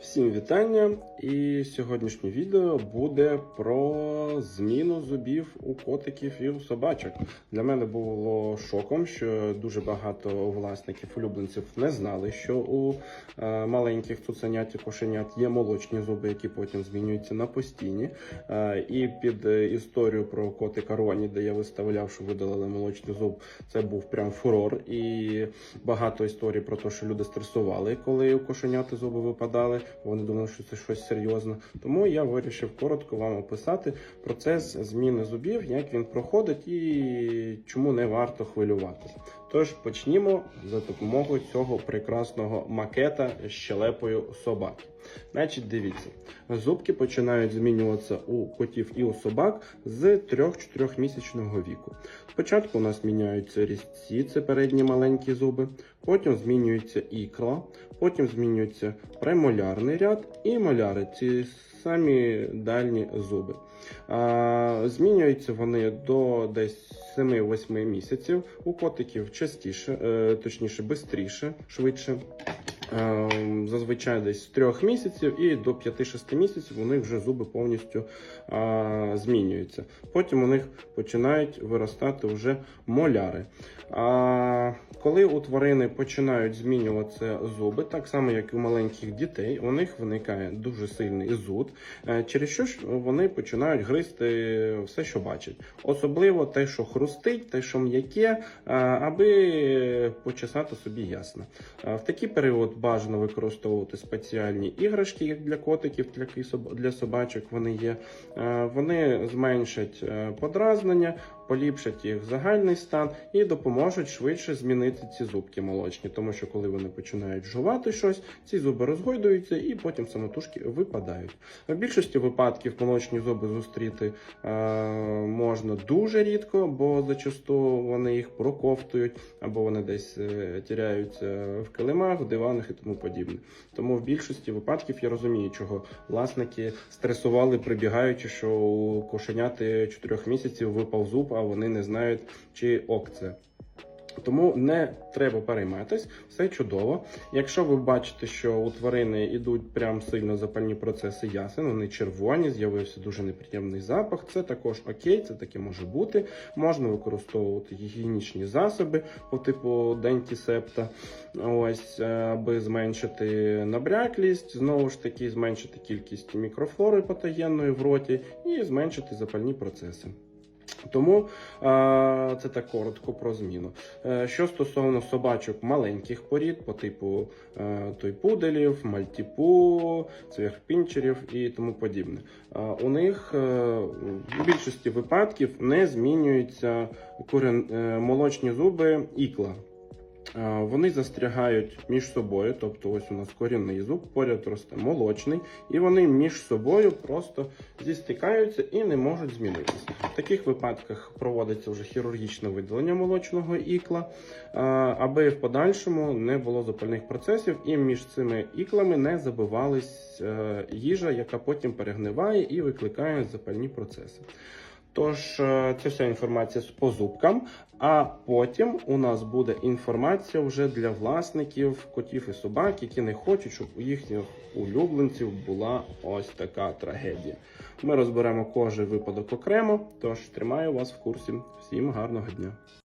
Всім вітання! І сьогоднішнє відео буде про зміну зубів у котиків і у собачок. Для мене було шоком, що дуже багато власників улюбленців не знали, що у е, маленьких цуценят і кошенят є молочні зуби, які потім змінюються на постійні. Е, і під е, історію про котика Роні, де я виставляв, що видалили молочний зуб, це був прям фурор. І багато історій про те, що люди стресували, коли у кошеняти зуби випадали. Вони думали, що це щось серйозне. Тому я вирішив коротко вам описати процес зміни зубів, як він проходить і чому не варто хвилюватися. Тож почнімо за допомогою цього прекрасного макета з щелепою собаки. Значить, дивіться, зубки починають змінюватися у котів і у собак з 3-4 місячного віку. Спочатку у нас міняються різці, це передні маленькі зуби, потім змінюється ікла, потім змінюється премолярний ряд і моляри, ці самі дальні зуби. А, змінюються вони до десь 7-8 місяців. У котиків частіше, е, точніше, швидше, швидше. Е, Зазвичай десь з 3 місяців і до 5-6 місяців у них вже зуби повністю змінюються. Потім у них починають виростати вже моляри. А коли у тварини починають змінюватися зуби, так само як і у маленьких дітей, у них виникає дуже сильний зуд, е, через що вони починають гризти все, що бачать. Особливо те, що хрустить, те, що м'яке, аби почесати собі ясно. В такий період бажано використовувати спеціальні іграшки, як для котиків, для собачок вони є. Е, Вони зменшать е, подразнення, поліпшать їх загальний стан і допоможуть швидше змінити ці зубки молочні, тому що коли вони починають жувати щось, ці зуби розгойдуються і потім самотужки випадають. В більшості випадків молочні зуби зустріти е, можна дуже рідко, бо зачасту вони їх проковтують або вони десь тіряються в килимах, в диванах і тому подібне. Тому в більшості випадків я розумію, чого власники стресували, прибігаючи, що у кошеняти 4 місяців випав зуб, а вони не знають, чи ок це. Тому не треба перейматись, все чудово. Якщо ви бачите, що у тварини йдуть прям сильно запальні процеси ясен, вони червоні, з'явився дуже неприємний запах. Це також окей, це таке може бути. Можна використовувати гігієнічні засоби по типу дентісепта, ось е, аби зменшити набряклість, знову ж таки, зменшити кількість мікрофлори патогенної в роті і зменшити запальні процеси. Тому це так коротко про зміну. Е, що стосовно собачок маленьких порід, по типу е, тойпуделів, мальтіпу, цвяхпінчерів і тому подібне, у них е, в більшості випадків не змінюються молочні зуби ікла. Вони застрягають між собою, тобто ось у нас корінний зуб, поряд росте молочний, і вони між собою просто зістикаються і не можуть змінитися. В таких випадках проводиться вже хірургічне видалення молочного ікла, аби в подальшому не було запальних процесів, і між цими іклами не забивалась е, їжа, яка потім перегниває і викликає запальні процеси. Тож, е, це вся інформація по зубкам. А потім у нас буде інформація вже для власників котів і собак, які не хочуть, щоб у їхніх улюбленців була ось така трагедія. Ми розберемо кожен випадок окремо. Тож тримаю вас в курсі. Всім гарного дня!